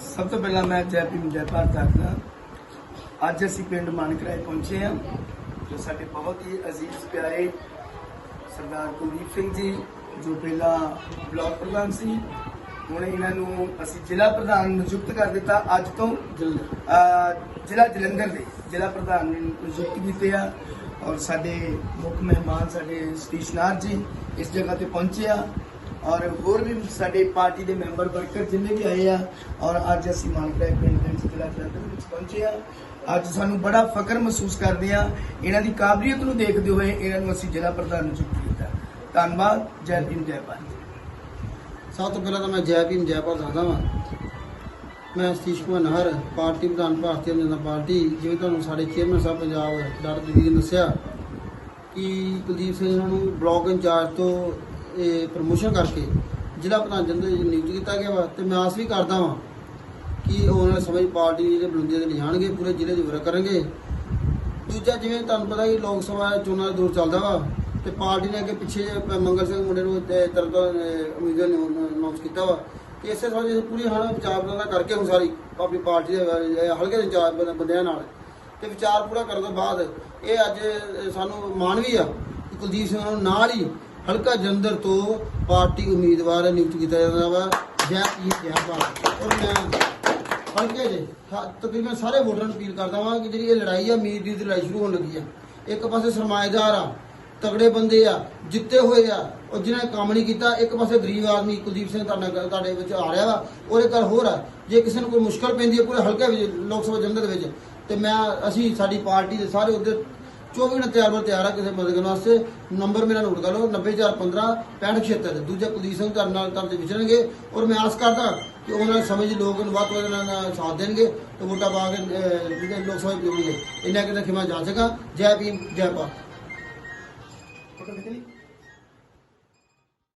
ਸਭ ਤੋਂ ਪਹਿਲਾਂ ਮੈਂ ਜੈ ਭੀਮ ਜੈ ਭਾਰਤ ਆਖਦਾ ਅੱਜ ਅਸੀਂ ਪਿੰਡ ਮਾਨਕਰਾਏ ਪਹੁੰਚੇ ਹਾਂ ਜੋ ਸਾਡੇ ਬਹੁਤ ਹੀ ਅਜ਼ੀਜ਼ ਪਿਆਰੇ ਸਰਦਾਰ ਕੁਲਦੀਪ ਸਿੰਘ ਜੀ ਜੋ ਪਹਿਲਾਂ ਬਲਾਕ ਪ੍ਰਧਾਨ ਸੀ ਹੁਣ ਇਹਨਾਂ ਨੂੰ ਅਸੀਂ ਜ਼ਿਲ੍ਹਾ ਪ੍ਰਧਾਨ ਨਿਯੁਕਤ ਕਰ ਦਿੱਤਾ ਅੱਜ ਤੋਂ। ਜ਼ਿਲ੍ਹਾ ਜਲੰਧਰ ਦੇ ਜ਼ਿਲ੍ਹਾ ਪ੍ਰਧਾਨ ਨੇ ਨਿਯੁਕਤ ਕੀਤੇ ਆ ਔਰ ਸਾਡੇ ਮੁੱਖ ਮਹਿਮਾਨ ਸਾਡੇ ਸਤੀਸ਼ ਨਾਥ ਜੀ ਇਸ ਜਗ੍ਹਾ ਤੇ ਪਹੁੰਚੇ ਆ। ਔਰ ਹੋਰ ਵੀ ਸਾਡੇ ਪਾਰਟੀ ਦੇ ਮੈਂਬਰ ਵਰਕਰ ਜਿੰਨੇ ਵੀ ਆਏ ਆ, ਔਰ ਅੱਜ ਅਸੀਂ ਮਾਨਕਰਾਏ ਪਿੰਡ ਜ਼ਿਲ੍ਹਾ ਜਲੰਧਰ ਵਿੱਚ ਪਹੁੰਚੇ ਆ। ਅੱਜ ਸਾਨੂੰ ਬੜਾ ਫਖਰ ਮਹਿਸੂਸ ਕਰਦੇ ਆ। ਇਹਨਾਂ ਦੀ ਕਾਬਲੀਅਤ ਨੂੰ ਦੇਖਦੇ ਹੋਏ ਇਹਨਾਂ ਨੂੰ ਅਸੀਂ ਜ਼ਿਲ੍ਹਾ ਪ੍ਰਧਾਨ ਨਿਯੁਕਤ ਕੀਤਾ ਧੰਨਵਾਦ, ਜੈ ਭੀਮ ਜੈ ਭਾਰਤ। ਸਭ ਤੋਂ ਪਹਿਲਾਂ ਤਾਂ ਮੈਂ ਜੈ ਭੀਮ, ਜੈ ਭਾਰਤ ਆਖਦਾ ਵਾਂ। ਮੈਂ ਸਤੀਸ਼ ਕੁਮਾਰ ਨਹਰ, ਪਾਰਟੀ ਪ੍ਰਧਾਨ ਭਾਰਤੀ ਜਨਤਾ ਪਾਰਟੀ, ਜਿਵੇਂ ਤੁਹਾਨੂੰ ਸਾਡੇ ਚੇਅਰਮੈਨ ਸਾਹਿਬ ਪੰਜਾਬ ਡਾਕਟਰ ਦੀਦੀ ਨੇ ਦੱਸਿਆ ਕਿ ਕੁਲਦੀਪ ਸਿੰਘ ਨੂੰ ਬਲਾਕ ਇੰਚਾਰਜ ਤੋਂ ਇਹ ਪ੍ਰਮੋਸ਼ਨ ਕਰਕੇ ਜ਼ਿਲ੍ਹਾ ਪ੍ਰਧਾਨ ਜਨਰਲ ਨਿਯੁਕਤ ਕੀਤਾ ਗਿਆ ਵਾ ਤੇ ਮੈਂ ਆਸ ਵੀ ਕਰਦਾ ਵਾਂ ਕਿ ਆਉਣ ਵਾਲੇ ਸਮੇਂ ਪਾਰਟੀ ਜਿਹੜੇ ਬੁਲੰਦੀਆਂ ਤੇ ਲਿਜਾਣਗੇ ਪੂਰੇ ਜ਼ਿਲ੍ਹੇ 'ਚ ਵਰਕ ਕਰਨਗੇ। ਦੂਜਾ ਜਿਵੇਂ ਤੁਹਾਨੂੰ ਪਤਾ ਕਿ ਲੋਕ ਸਭਾ ਚੋਣਾਂ ਦਾ ਦੌਰ ਚੱਲਦਾ ਵਾ ਤੇ ਪਾਰਟੀ ਨੇ ਅੱਗੇ ਪਿੱਛੇ ਜਿਹੇ ਮੰਗਲ ਸਿੰਘ ਮੁੰਡੇ ਨੂੰ ਤਰਦਾ ਉਮੀਦਵਾਰ ਨੇ ਅਨਾਉਂਸ ਕੀਤਾ ਵਾ ਕਿ ਇਸੇ ਸਮੇਂ ਪੂਰੀ ਹਣਾ ਵਿਚਾਰ ਵਟਾਂਦਰਾ ਕਰਕੇ ਹੁਣ ਸਾਰੀ ਆਪਣੀ ਪਾਰਟੀ ਦੇ ਹਲਕੇ ਦੇ ਚਾਰ ਬੰਦਿਆਂ ਨਾਲ ਤੇ ਵਿਚਾਰ ਪੂਰਾ ਕਰਨ ਤੋਂ ਬਾਅਦ ਇਹ ਅੱਜ ਸਾਨੂੰ ਮਾਣ ਵੀ ਆ ਕੁਲਦੀਪ ਸਿੰਘ ਨੂੰ ਨਾਲ ਹੀ ਹਲਕਾ ਜਲੰਧਰ ਤੋਂ ਪਾਰਟੀ ਉਮੀਦਵਾਰ ਨਿਯੁਕਤ ਕੀਤਾ ਜਾਂਦਾ ਵਾ, ਜੈ ਪੀ ਜੈ ਭਾਰਤ। ਔਰ ਮੈਂ ਹਲਕੇ ਦੇ ਤਕਰੀਬਨ ਸਾਰੇ ਵੋਟਰਾਂ ਨੂੰ ਅਪੀਲ ਕਰਦਾ ਵਾਂ ਕਿ ਜਿਹੜੀ ਇਹ ਲੜਾਈ ਆ ਮੀਰ ਦੀ ਲੜਾਈ ਸ਼ੁਰੂ ਹੋਣ ਲੱਗੀ ਆ। ਇੱਕ ਪਾਸੇ ਸਰਮਾਏਦਾਰ ਆ, ਤਗੜੇ ਬੰਦੇ ਆ, ਜਿੱਤੇ ਹੋਏ ਆ ਉਹ ਜਿਨ੍ਹਾਂ ਨੇ ਕੰਮ ਨਹੀਂ ਕੀਤਾ, ਇੱਕ ਪਾਸੇ ਗਰੀਬ ਆਦਮੀ ਕੁਲਦੀਪ ਸਿੰਘ ਤੁਹਾਡੇ ਤੁਹਾਡੇ ਵਿੱਚ ਆ ਰਿਹਾ ਵਾ। ਉਹਦੇ ਘਰ ਹੋਰ ਆ, ਜੇ ਕਿਸੇ ਨੂੰ ਕੋਈ ਮੁਸ਼ਕਲ ਪੈਂਦੀ ਹੈ ਪੂਰੇ ਹਲਕੇ ਵਿੱਚ, ਲੋਕ ਸਭਾ ਜਲੰਧਰ ਵਿੱਚ, ਤੇ ਮੈਂ, ਅਸੀਂ ਸਾਡੀ ਪਾਰਟੀ ਦੇ ਸਾਰੇ ਉਹਦੇ 24 ਘੰਟੇ ਤਿਆਰ ਬਰ ਤਿਆਰ ਆ ਕਿਸੇ ਮਦਦ ਕਰਨ ਵਾਸਤੇ। ਨੰਬਰ ਮੇਰਾ ਨੋਟ ਕਰ ਲਓ 90415 6576 ਦੂਜਾ ਕੁਲਦੀਪ ਸਿੰਘ ਤੁਹਾਡੇ ਨਾਲ ਤੁਹਾਡੇ ਵਿਚਰਨਗੇ ਔਰ ਮੈਂ ਆਸ ਕਰਦਾ ਕਿ ਉਹਨਾਂ ਦੇ ਸਮੇਂ 'ਚ ਲੋਕ ਨੂੰ ਵੱਧ ਤੋਂ ਵੱਧ ਨਾਲ ਸਾਥ ਦੇਣਗੇ ਤੇ ਵੋਟਾਂ ਪਾ ਕੇ ਜਿਹੜੇ ਲੋਕ ਸਭਾ ਚੁਣਨਗੇ ਇੰਨਾ ਕਿਤੇ ਖਿਮਾ ਜਾ ਸਕਾਂ। ਜੈ ਭੀਮ, ਜੈ ਭਾਰਤ।